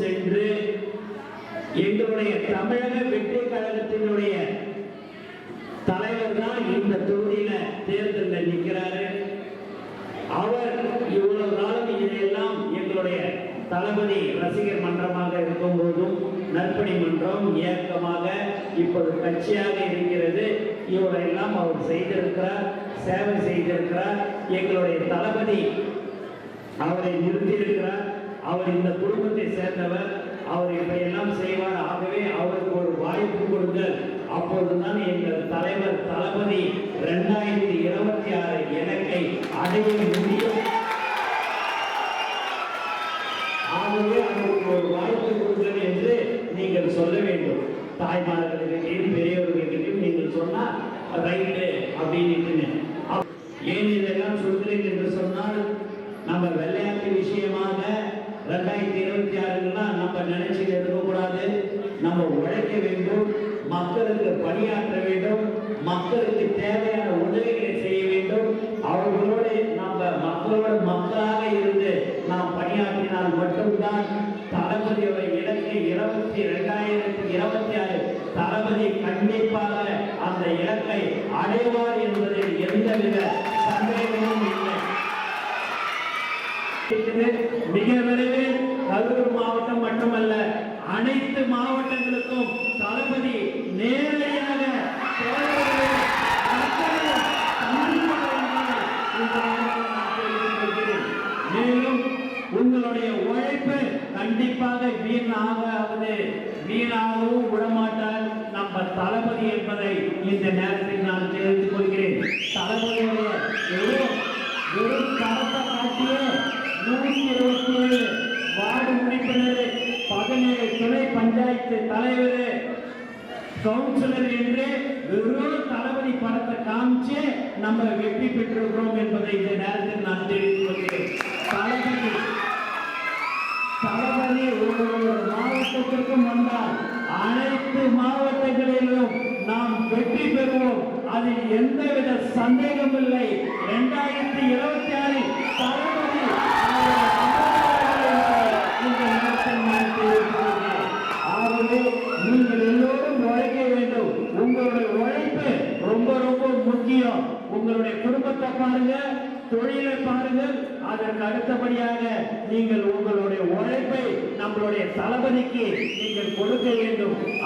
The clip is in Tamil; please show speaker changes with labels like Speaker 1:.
Speaker 1: சென்று எங்களுடைய தமிழக வெற்றி கழகத்தினுடைய தலைவர் தான் இந்த தொகுதியில தேர்தலில் நிற்கிறாரு அவர் இவ்வளவு நாளும் இதையெல்லாம் எங்களுடைய தளபதி ரசிகர் மன்றமாக இருக்கும் போதும் நற்பணி மன்றம் இயக்கமாக இப்போது கட்சியாக இருக்கிறது. இவரையெல்லாம் அவர் செய்திருக்கிறார் சேவை செய்திருக்கிறார். எங்களுடைய தளபதி அவரை நிறுத்தியிருக்கிறார் அவர் இந்த குடும்பத்தை சேர்ந்தவர் அவர் இப்படியெல்லாம் செய்வார் ஆகவே அவருக்கு ஒரு வாய்ப்பு கொடுங்க அப்போதுதான் எங்கள் தலைவர் தளபதி இரண்டாயிரத்தி இருபத்தி ஆறு இலக்கை அடைய முடியும். ஆகவே அவருக்கு ஒரு வாய்ப்பு கொடுங்கள் என்று நீங்கள் சொல்ல வேண்டும். தாய்மார்களுக்கிட்டையும் பெரியவர்களுக்கிட்டையும் நீங்கள் சொன்னால் ரைட்டு அப்படின்னு ஏன் இதெல்லாம் சொல்கிறேன் என்று சொன்னால் நம்ம விளையாட்டு விஷயமாக ரெண்டாயிரத்தி இருபத்தி ஆறுலாம் நம்ம நினைச்சிட்டு இருக்கக்கூடாது நம்ம உழைக்க வேண்டும். மக்களுக்கு பணியாற்ற வேண்டும் மக்களுக்கு தேவையான உதவிகளை செய்ய வேண்டும். அவர்களோடு நம்ம மக்களோட மக்களாக இருந்து நாம் பணியாற்றினால் மட்டும்தான் தளபதியோட இலக்கு இருபத்தி ரெண்டாயிரத்தி இருபத்தி ஆறு தளபதி கண்டிப்பாக அந்த இலக்கை அடைவார் என்பதில் எந்தவித சந்தேகமும் இல்லை. மிக விரைவில் கரூர் மாவட்டம் மட்டுமல்ல அனைத்து மாவட்டங்களுக்கும் உழைப்பு கண்டிப்பாக வீணாகாது. வீணாகவும் விடமாட்டார் நம்ம தளபதி என்பதை இந்த நேரத்தில் நான் தெரிவித்துக் கொள்கிறேன். தளபதியுடைய வெறும் நூற்றி இருபத்தி ஏழு வார்டு உறுப்பினர் பதினேழு துணை பஞ்சாயத்து தலைவர் கவுன்சிலர் என்று வெறும் தளபதி படத்தை காமிச்சு நம்ம வெற்றி பெற்றிருக்கிறோம் என்பதை இந்த நேரத்தில் நான் அதில் எந்தவித சந்தேகம் இல்லை இரண்டாயிரத்தி இருபத்தி ஆறில் தளபதி ஆகவே நீங்கள் எல்லோரும் உழைக்க வேண்டும். உங்களுடைய உழைப்பு ரொம்ப ரொம்ப முக்கியம். உங்களுடைய குடும்பத்தை பாருங்க தொழிலை பாருங்கள் அதற்கு அடுத்தபடியாக நீங்கள் உங்களுடைய உழைப்பை நம்மளுடைய தளபதிக்கு நீங்கள் கொடுக்க வேண்டும்.